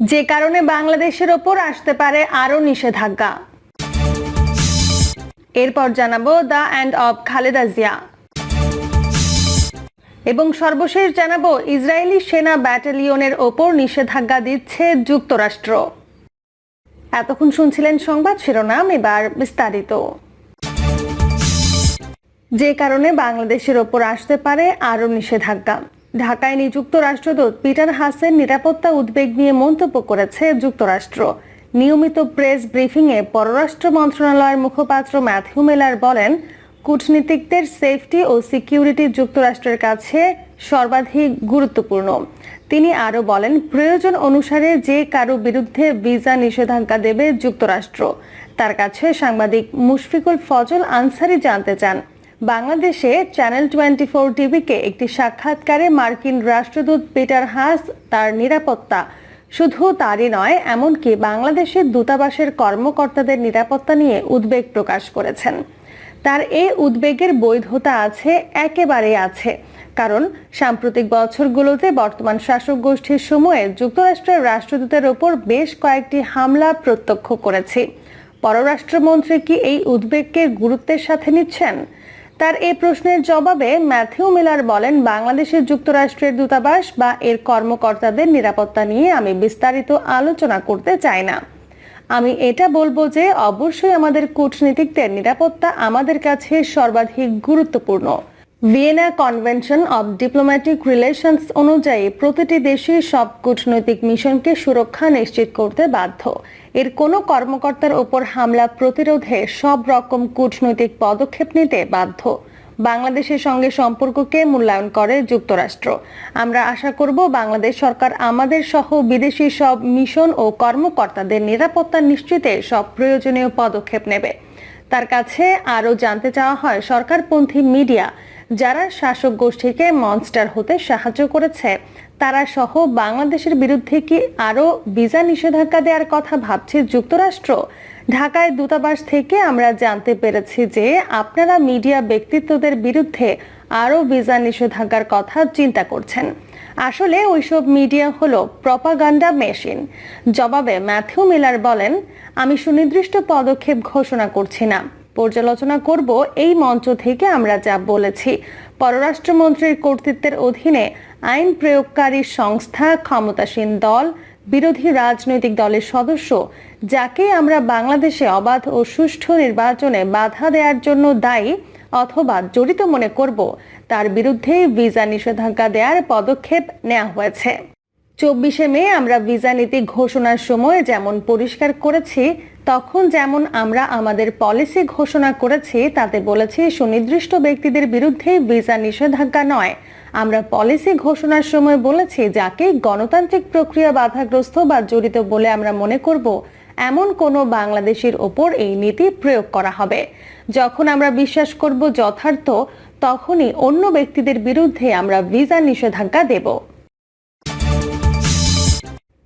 যে কারণে বাংলাদেশের ওপর আসতে পারে আরও নিষেধাজ্ঞা। এরপর জানাব the end of Khaleda Zia. এবং সর্বশেষ জানাব, ইসরায়েলি সেনা ব্যাটালিয়নের ওপর নিষেধাজ্ঞা দিচ্ছে যুক্তরাষ্ট্র। এতক্ষণ শুনছিলেন সংবাদ শিরোনাম, এবার বিস্তারিত। যে কারণে বাংলাদেশের ওপর আসতে পারে আরও নিষেধাজ্ঞা। ঢাকায় নিযুক্ত রাষ্ট্রদূত পিটার হাসেন নিরাপত্তা উদ্বেগ নিয়ে মন্তব্য করেছে যুক্তরাষ্ট্র। নিয়মিত প্রেস ব্রিফিংয়ে পররাষ্ট্র মন্ত্রণালয়ের মুখপাত্র ম্যাথিউ মেলার বলেন, কূটনীতিকদের সেফটি ও সিকিউরিটি যুক্তরাষ্ট্রের কাছে সর্বাধিক গুরুত্বপূর্ণ। তিনি আরও বলেন, প্রয়োজন অনুসারে যে কারও বিরুদ্ধে ভিসা নিষেধাজ্ঞা দেবে যুক্তরাষ্ট্র। তার কাছে সাংবাদিক মুশফিকুল ফজল আনসারি জানতে চান। বাংলাদেশে চ্যানেল টোয়েন্টি ফোর টিভিকে একটি সাক্ষাৎকারে মার্কিন রাষ্ট্রদূত পিটার হাস তার নিরাপত্তা। শুধু তারই নয়, এমনকি বাংলাদেশের দূতাবাসের কর্মকর্তাদের নিরাপত্তা নিয়ে উদ্বেগ প্রকাশ করেছেন। তার এই উদ্বেগের বৈধতা আছে একেবারে আছে। কারণ সাম্প্রতিক বছরগুলোতে বর্তমান শাসক গোষ্ঠীর সময়ে যুক্তরাষ্ট্রের রাষ্ট্রদূতের ওপর বেশ কয়েকটি হামলা প্রত্যক্ষ করেছি। পররাষ্ট্রমন্ত্রী কি এই উদ্বেগকে গুরুত্বের সাথে নিচ্ছেন? তার এ প্রশ্নের জবাবে ম্যাথিউ মিলার বলেন, বাংলাদেশের যুক্তরাষ্ট্রের দূতাবাস বা এর কর্মকর্তাদের নিরাপত্তা নিয়ে আমি বিস্তারিত আলোচনা করতে চাই না। আমি এটা বলব যে, অবশ্যই আমাদের কূটনীতিকদের নিরাপত্তা আমাদের কাছে সর্বাধিক গুরুত্বপূর্ণ। Vienna convention of diplomatic relations অনুযায়ী প্রতিটি দেশই সব কূটনৈতিক মিশনকে সুরক্ষা নিশ্চিত করতে বাধ্য। এর কোনো কর্মকর্তার ওপর হামলা প্রতিরোধে সব রকম কূটনৈতিক পদক্ষেপ নিতে বাধ্য। বাংলাদেশের সঙ্গে সম্পর্ককে মূল্যায়ন করে যুক্তরাষ্ট্র। আমরা আশা করব বাংলাদেশ সরকার আমাদের সহ বিদেশি সব মিশন ও কর্মকর্তাদের নিরাপত্তা নিশ্চিতে সব প্রয়োজনীয় পদক্ষেপ নেবে। তার কাছে আরও জানতে চাওয়া হয়, সরকারপন্থী মিডিয়া যারা শাসক গোষ্ঠীকে মনস্টার হতে সাহায্য করেছে, তারা সহ বাংলাদেশের বিরুদ্ধে কি আরও ভিসা নিষেধাজ্ঞা দেওয়ার কথা ভাবছে যুক্তরাষ্ট্র? ঢাকায় দূতাবাস থেকে আমরা জানতে পেরেছি যে আপনারা মিডিয়া ব্যক্তিত্বদের বিরুদ্ধে আরও ভিসা নিষেধাজ্ঞার কথা চিন্তা করছেন। আসলে ওইসব মিডিয়া হলো প্রপাগান্ডা মেশিন। জবাবে ম্যাথিউ মিলার বলেন, আমি সুনির্দিষ্ট পদক্ষেপ ঘোষণা করছি না। পর্যালোচনা করব এই মঞ্চ থেকে আমরা যা বলেছি। পররাষ্ট্রমন্ত্রীর কর্তৃত্বের অধীনে আইন প্রয়োগকারী সংস্থা ক্ষমতাসীন দল, বিরোধী রাজনৈতিক দলের সদস্য, যাকে আমরা বাংলাদেশে অবাধ ও সুষ্ঠু নির্বাচনে বাধা দেওয়ার জন্য দায়ী অথবা জড়িত মনে করব, তার বিরুদ্ধে ভিসা নিষেধাজ্ঞা দেওয়ার পদক্ষেপ নেওয়া হয়েছে। চব্বিশে মে আমরা ভিসা নীতি ঘোষণার সময় যেমন পরিষ্কার করেছি তখন যেমন আমরা আমাদের পলিসি ঘোষণা করেছি, তাতে বলেছি সুনির্দিষ্ট ব্যক্তিদের বিরুদ্ধে ভিসা নিষেধাজ্ঞা নয়। আমরা পলিসি ঘোষণার সময় বলেছি যাকে গণতান্ত্রিক প্রক্রিয়া বাধাগ্রস্ত বা জড়িত বলে আমরা মনে করব, এমন কোনো বাংলাদেশের ওপর এই নীতি প্রয়োগ করা হবে। যখন আমরা বিশ্বাস করব যথার্থ, তখনই অন্য ব্যক্তিদের বিরুদ্ধে আমরা ভিসা নিষেধাজ্ঞা দেব।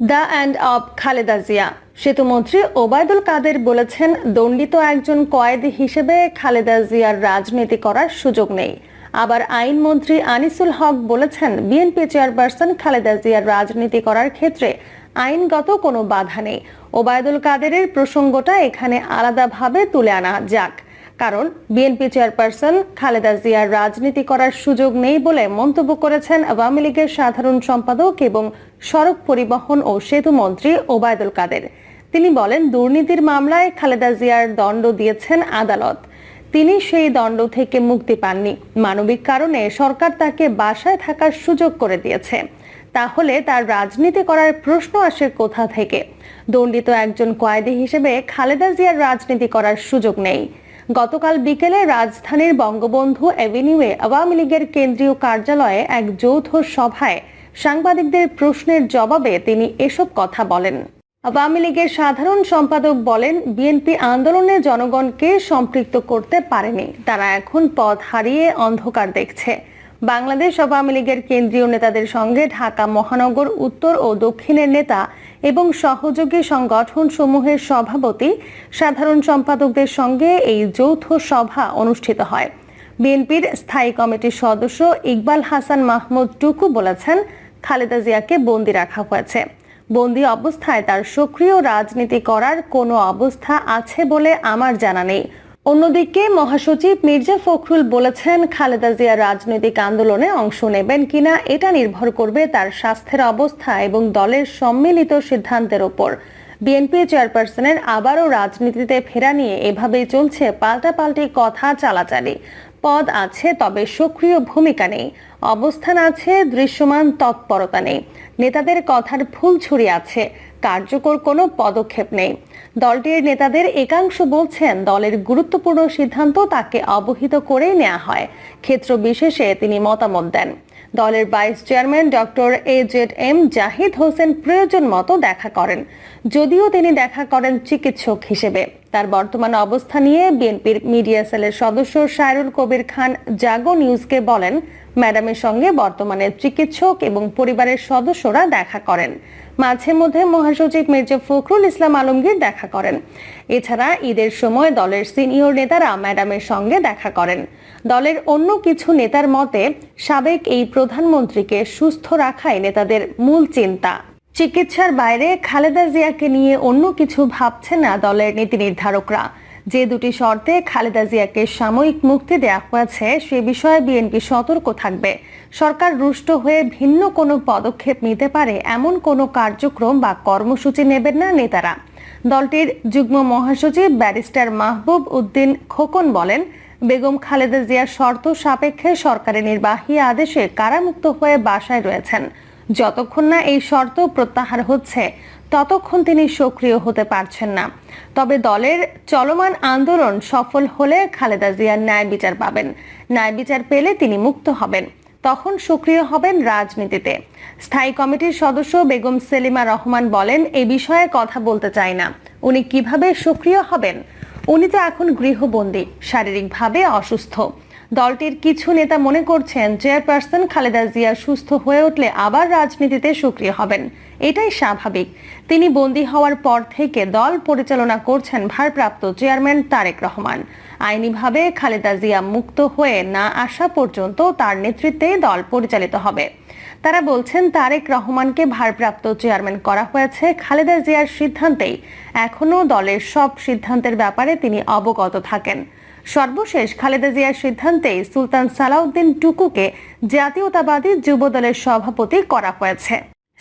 The end of Khaleda Zia. সেতুমন্ত্রী ওবায়দুল কাদের বলেছেন, দণ্ডিত একজন কয়েদি হিসেবে খালেদা জিয়ার রাজনীতি করার সুযোগ নেই। আবার আইনমন্ত্রী আনিসুল হক বলেছেন, বিএনপি চেয়ারপারসন খালেদা জিয়ার রাজনীতি করার ক্ষেত্রে আইনগত কোনো বাধা নেই। ওবায়দুল কাদেরের প্রসঙ্গটা এখানে আলাদাভাবে তুলে আনা যাক। কারণ, বিএনপি চেয়ারপারসন খালেদা জিয়ার রাজনীতি করার সুযোগ নেই বলে মন্তব্য করেছেন আওয়ামী লীগের সাধারণ সম্পাদক এবং সড়ক পরিবহন ও সেতু মন্ত্রী ওবায়দুল কাদের। তিনি বলেন, দুর্নীতির মামলায় খালেদা জিয়ার দণ্ড দিয়েছেন আদালত। তিনি সেই দণ্ড থেকে মুক্তি পাননি। মানবিক কারণে সরকার তাকে বাসায় থাকার সুযোগ করে দিয়েছে। তাহলে তার রাজনীতি করার প্রশ্ন আসে কোথা থেকে? দণ্ডিত একজন কয়েদি হিসেবে খালেদা জিয়ার রাজনীতি করার সুযোগ নেই। গতকাল বিকেলে রাজধানীর বঙ্গবন্ধু অ্যাভিনিউয়ে আওয়ামী লীগের কেন্দ্রীয় কার্যালয়ে এক যৌথ সভায় সাংবাদিকদের প্রশ্নের জবাবে তিনি এসব কথা বলেন। আওয়ামী লীগের সাধারণ সম্পাদক বলেন, বিএনপি আন্দোলনে জনগণকে সম্পৃক্ত করতে পারেনি। তারা এখন পথ হারিয়ে অন্ধকার দেখছে। বাংলাদেশ আওয়ামী লীগের কেন্দ্রীয় নেতাদের সঙ্গে ঢাকা মহানগর উত্তর ও দক্ষিণের নেতা এবং সহযোগী সংগঠন সমূহের সভাপতি সাধারণ সম্পাদকদের সঙ্গে এই যৌথ সভা অনুষ্ঠিত হয়। বিএনপির স্থায়ী কমিটির সদস্য ইকবাল হাসান মাহমুদ টুকু বলেছেন খালেদা জিয়াকে বন্দি রাখা হয়েছে। বন্দি অবস্থায় তার সক্রিয় রাজনীতি করার কোনো অবস্থা আছে বলে আমার জানা নেই। অন্যদিকে মহাসচিব মির্জা ফখরুল বলেছেন, খালেদা জিয়া রাজনৈতিক আন্দোলনে অংশ নেবেন কিনা এটা নির্ভর করবে তার স্বাস্থ্যের অবস্থা এবং দলের সম্মিলিত সিদ্ধান্তের ওপর। বিএনপি চেয়ারপারসনের আবারও রাজনীতিতে ফেরা নিয়ে এভাবেই চলছে পাল্টাপাল্টি কথা চালাচালি। পদ আছে, তবে সক্রিয় ভূমিকা নেই। অবস্থান আছে, দৃশ্যমান তৎপরতা নেই। নেতাদের কথার ফুল ছড়ি আছে। কার্যকর কোনো পদক্ষেপ নেই। দলটির নেতাদের একাংশ বলছেন, দলের গুরুত্বপূর্ণ সিদ্ধান্ত তাকে অবহিত করেই নেওয়া হয়। ক্ষেত্র বিশেষে তিনি মতামত দেন। দলের vice chairman doctor A Z M Zahid Hossain প্রয়োজন মতো দেখা করেন। যদিও তিনি দেখা করেন চিকিৎসক হিসেবে। তার বর্তমান অবস্থা নিয়ে বিএনপির মিডিয়া সেলের সদস্য সাইরুল কবির খান জাগো নিউজকে বলেন, ম্যাডামের সঙ্গে বর্তমানে চিকিৎসক এবং পরিবারের সদস্যরা দেখা করেন। মাঝে মধ্যে মহাসচিব মির্জা ফখরুল ইসলাম আলমগীর দেখা করেন। এছাড়া ঈদের সময় দলের সিনিয়র নেতারা ম্যাডামের সঙ্গে দেখা করেন। দলের অন্য কিছু নেতার মতে, সাবেক এই প্রধানমন্ত্রীকে সুস্থ রাখাই নেতাদের মূল চিন্তা। চিকিৎসার বাইরে খালেদা জিয়াকে নিয়ে অন্য কিছু ভাবছে না দলের নীতি নির্ধারকরা। যে দুটি শর্তে খালেদা জিয়াকে সাময়িক মুক্তি দেওয়া হয়েছে, সে বিষয়ে বিএনপি সতর্ক থাকবে। সরকার রুষ্ট হয়ে ভিন্ন কোনো পদক্ষেপ নিতে পারে এমন কোনো কার্যক্রম বা কর্মসূচি নেবেন না নেতারা। দলটির যুগ্ম মহাসচিব ব্যারিস্টার মাহবুব উদ্দিন খোকন বলেন, বেগম খালেদা জিয়া শর্ত সাপেক্ষে সরকারের নির্বাহী আদেশে কারামুক্ত হয়ে বাসায় রয়েছেন। যতক্ষণ না এই শর্ত প্রত্যাহার হচ্ছে, ততক্ষণ তিনি সক্রিয় হতে পারছেন না। তবে দলের চলমান আন্দোলন সফল হলে খালেদা জিয়ার ন্যায় বিচার পাবেন। ন্যায় বিচার পেলে তিনি মুক্ত হবেন। তখন সক্রিয় হবেন রাজনীতিতে। স্থায়ী কমিটির সদস্য বেগম সেলিমা রহমান বলেন, এ বিষয়ে কথা বলতে চাই না। উনি কীভাবে সক্রিয় হবেন? উনি তো এখন গৃহবন্দী, শারীরিকভাবে অসুস্থ। দলটির কিছু নেতা মনে করছেন চেয়ারপারসন খালেদা জিয়া সুস্থ হয়ে উঠলে আবার রাজনীতিতে সক্রিয় হবেন। এটাই স্বাভাবিক। তিনি বন্দী হওয়ার পর থেকে দল পরিচালনা করছেন ভারপ্রাপ্ত চেয়ারম্যান তারেক রহমান। আইনিভাবে খালেদা জিয়া মুক্ত হয়ে না আসা পর্যন্ত তার নেতৃত্বে দল পরিচালিত হবে। তারা বলছেন, তারেক রহমানকে ভারপ্রাপ্ত চেয়ারম্যান করা হয়েছে খালেদা জিয়ার সিদ্ধান্তেই। এখনও দলের সব সিদ্ধান্তের ব্যাপারে তিনি অবগত থাকেন। সর্বশেষ খালেদা জিয়ার সিদ্ধান্তেই সুলতান সালাউদ্দিন টুকুকে জাতীয়তাবাদী যুব দলের সভাপতি করা হয়েছে।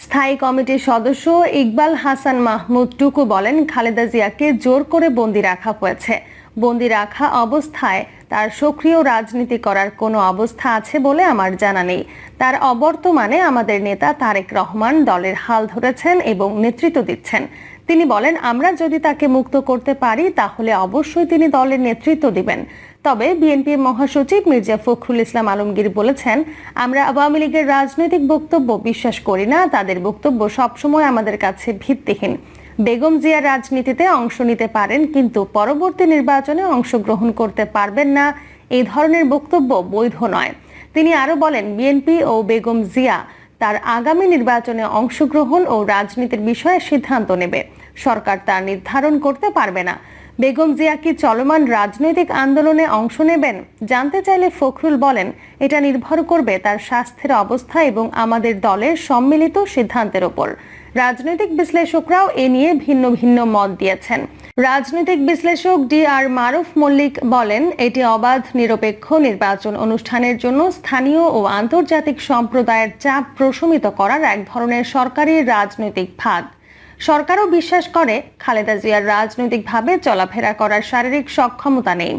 স্থায়ী কমিটির সদস্য ইকবাল হাসান মাহমুদ টুকু বলেন, খালেদা জিয়াকে জোর করে বন্দি রাখা হয়েছে। বন্দি রাখা অবস্থায় তার সক্রিয় রাজনীতি করার কোনো অবস্থা আছে বলে আমার জানা নেই। তার অবর্তমানে আমাদের নেতা তারেক রহমান দলের হাল ধরেছেন এবং নেতৃত্ব দিচ্ছেন। তিনি বলেন, আমরা যদি তাকে মুক্ত করতে পারি, তাহলে অবশ্যই তিনি দলের নেতৃত্ব দিবেন। তবে বিএনপির মহাসচিব মির্জা ফখরুল ইসলাম আলমগীর বলেছেন, আমরা আওয়ামী লীগের রাজনৈতিক বক্তব্য বিশ্বাস করি না, তাদের বক্তব্য সবসময় আমাদের কাছে ভিত্তিহীন। বেগম জিয়া রাজনীতিতে অংশ নিতে পারেন, কিন্তু পরবর্তী নির্বাচনে অংশগ্রহণ করতে পারবেন না এই ধরনের বক্তব্য বৈধ নয়। তিনি আরও বলেন, বিএনপি ও বেগম জিয়া তার আগামী নির্বাচনে অংশগ্রহণ ও রাজনীতির বিষয়ে সিদ্ধান্ত নেবে। সরকার তা নির্ধারণ করতে পারবে না। বেগম জিয়া কি চলমান রাজনৈতিক আন্দোলনে অংশ নেবেন? জানতে চাইলে ফখরুল বলেন, এটা নির্ভর করবে তার স্বাস্থ্যের অবস্থা এবং আমাদের দলের সম্মিলিত সিদ্ধান্তের ওপর। রাজনৈতিক বিশ্লেষকরাও এ নিয়ে ভিন্ন ভিন্ন মত দিয়েছেন। রাজনৈতিক বিশ্লেষক ডি আর মারুফ মল্লিক বলেন, এটি অবাধ, নিরপেক্ষ নির্বাচন অনুষ্ঠানের জন্য স্থানীয় ও আন্তর্জাতিক সম্প্রদায়ের চাপ প্রশমিত করার এক ধরনের সরকারি রাজনৈতিক ফাঁদ। সরকারও বিশ্বাস করে খালেদা জিয়ার রাজনৈতিকভাবে চলাফেরা করার শারীরিক সক্ষমতা নেই।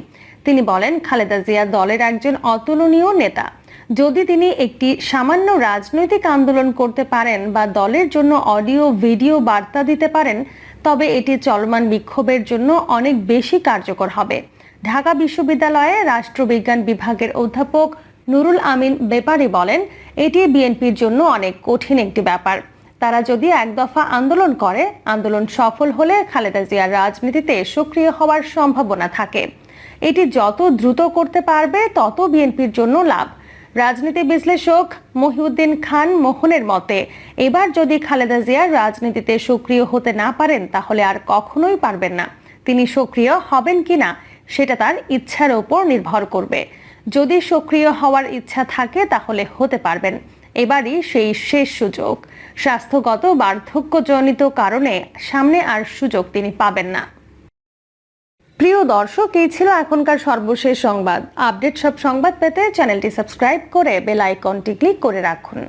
তিনি বলেন, খালেদা জিয়া দলের একজন অতুলনীয় নেতা। যদি তিনি একটি সামান্য রাজনৈতিক আন্দোলন করতে পারেন বা দলের জন্য অডিও, ভিডিও বার্তা দিতে পারেন, তবে এটি চলমান বিক্ষোভের জন্য অনেক বেশি কার্যকর হবে। ঢাকা বিশ্ববিদ্যালয়ে রাষ্ট্রবিজ্ঞান বিভাগের অধ্যাপক নুরুল আমিন বেপারি বলেন, এটি বিএনপির জন্য অনেক কঠিন একটি ব্যাপার। তারা যদি এক দফা আন্দোলন করে, আন্দোলন সফল হলে খালেদা জিয়ার রাজনীতিতে সক্রিয় হওয়ার সম্ভাবনা থাকে। এটি যত দ্রুত করতে পারবে, তত বিএনপির জন্য লাভ। রাজনীতি বিশ্লেষক মহিউদ্দিন খান মোহনের মতে, এবার যদি খালেদা জিয়ার রাজনীতিতে সক্রিয় হতে না পারেন, তাহলে আর কখনোই পারবেন না। তিনি সক্রিয় হবেন কিনা সেটা তার ইচ্ছার ওপর নির্ভর করবে। যদি সক্রিয় হওয়ার ইচ্ছা থাকে, তাহলে হতে পারবেন। এবারই সেই শেষ সুযোগ। স্বাস্থ্যগত বার্ধক্যজনিত কারণে সামনে আর সুযোগ তিনি পাবেন না। প্রিয় দর্শক, এই ছিল এখনকার সর্বশেষ সংবাদ। আপডেট সব সংবাদ পেতে চ্যানেলটি সাবস্ক্রাইব করে বেল আইকনটি ক্লিক করে রাখুন।